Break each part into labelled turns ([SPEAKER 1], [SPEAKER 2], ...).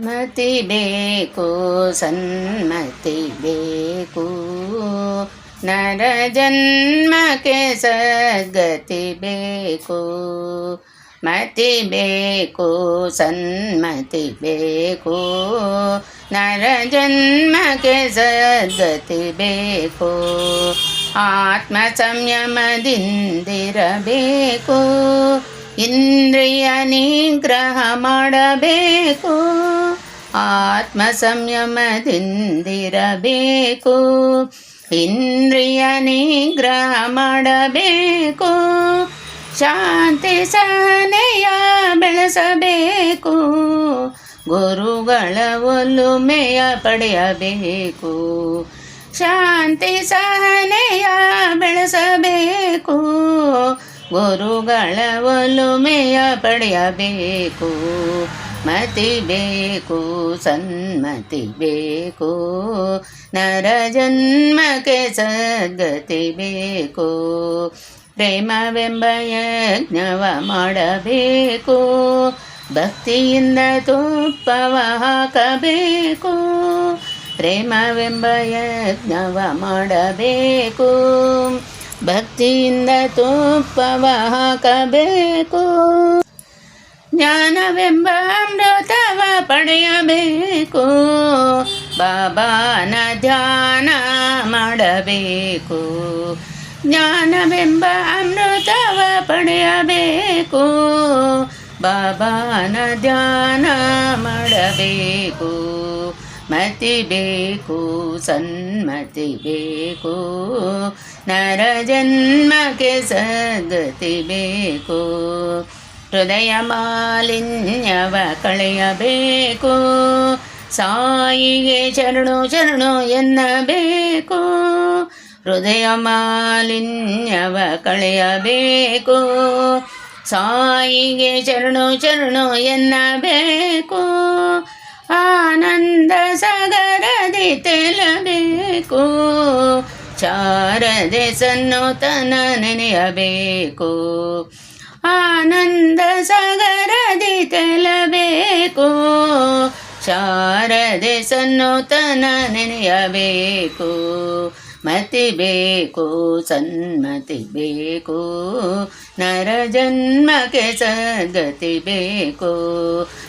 [SPEAKER 1] ಮತಿ ಬೇಕು, ಸನ್ಮತಿ ಬೇಕು. ನರ ಜನ್ಮಕ್ಕೆ ಸದ್ಗತಿ ಬೇಕು. ಮತಿ ಬೇಕು, ಸನ್ಮತಿ ಬೇಕು. ನರ ಜನ್ಮಕ್ಕೆ ಸದ್ಗತಿ ಬೇಕು. ಆತ್ಮ ಸಂಯಮದಿಂದಿರಬೇಕು ಇಂದ್ರಿಯ ನಿಗ್ರಹ ಮಾಡಬೇಕು. ಆತ್ಮ ಸಂಯಮದಿಂದಿರಬೇಕು ಇಂದ್ರಿಯ ನಿಗ್ರಹ ಮಾಡಬೇಕು. ಶಾಂತಿ ಸಹನೆಯ ಬೆಳೆಸಬೇಕು. ಗುರುಗಳ ಒಲುಮೆಯ ಪಡೆಯಬೇಕು. ಶಾಂತಿ ಸಹನೆಯ ಗುರುಗಳ ಒಲುಮೆಯ ಪಡೆಯಬೇಕು. ಮತಿ ಬೇಕು ಸನ್ಮತಿ ಬೇಕು ನರ ಜನ್ಮಕ್ಕೆ ಸದ್ಗತಿ ಬೇಕು. ಪ್ರೇಮವೆಂಬ ಯಜ್ಞವ ಮಾಡಬೇಕು. ಭಕ್ತಿಯಿಂದ ತುಪ್ಪವ ಹಾಕಬೇಕು. ಪ್ರೇಮವೆಂಬ ಯಜ್ಞವ ಮಾಡಬೇಕು. ಭಕ್ತಿಯಿಂದ ತುಪ್ಪವ ಹಾಕಬೇಕು. ಜ್ಞಾನವೆಂಬ ಅಮೃತವ ಪಡೆಯಬೇಕು. ಬಾಬಾನ ಧ್ಯಾನ ಮಾಡಬೇಕು. ಜ್ಞಾನವೆಂಬ ಅಮೃತವ ಪಡೆಯಬೇಕು. ಬಾಬಾನ ಧ್ಯಾನ ಮಾಡಬೇಕು. ಮತಿ ಬೇಕು, ಸನ್ಮತಿ ಬೇಕು. ನರ ಜನ್ಮಕ್ಕೆ ಸದ್ಗತಿ ಬೇಕು. ಹೃದಯ ಮಾಲಿನ್ಯವ ಕಳೆಯಬೇಕು. ಸಾಯಿಗೆ ಶರಣು ಶರಣು ಎನ್ನಬೇಕು. ಹೃದಯ ಮಾಲಿನ್ಯವ ಕಳೆಯಬೇಕು. ಸಾಯಿಗೆ ಶರಣು ಶರಣು ಎನ್ನಬೇಕು. ಆನಂದ ಸಾಗರದಿ ತೆಲಬೇಕು. ಶಾರದೆ ಸನ್ನೋತನ ನೆನೆಯಬೇಕು. ಆನಂದ ಸಾಗರದಿ ತೆಲಬೇಕು. ಶಾರದೆ ಸನ್ನೋತನ ನೆನೆಯಬೇಕು ಮತಿ ಬೇಕು ಸನ್ಮತಿ ಬೇಕು ನರ ಜನ್ಮಕ್ಕೆ ಸದ್ಗತಿ ಬೇಕು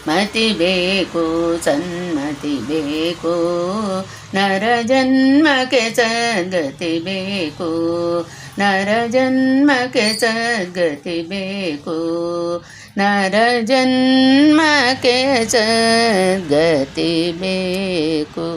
[SPEAKER 1] ಮತಿ ಬೇಕು ಸನ್ಮತಿ ಬೇಕು ನರ ಜನ್ಮಕ್ಕೆ ಸದ್ಗತಿ ಬೇಕು ನರ ಜನ್ಮಕ್ಕೆ ಸದ್ಗತಿ ಬೇಕು ನರ ಜನ್ಮಕ್ಕೆ ಸದ್ಗತಿ ಬೇಕು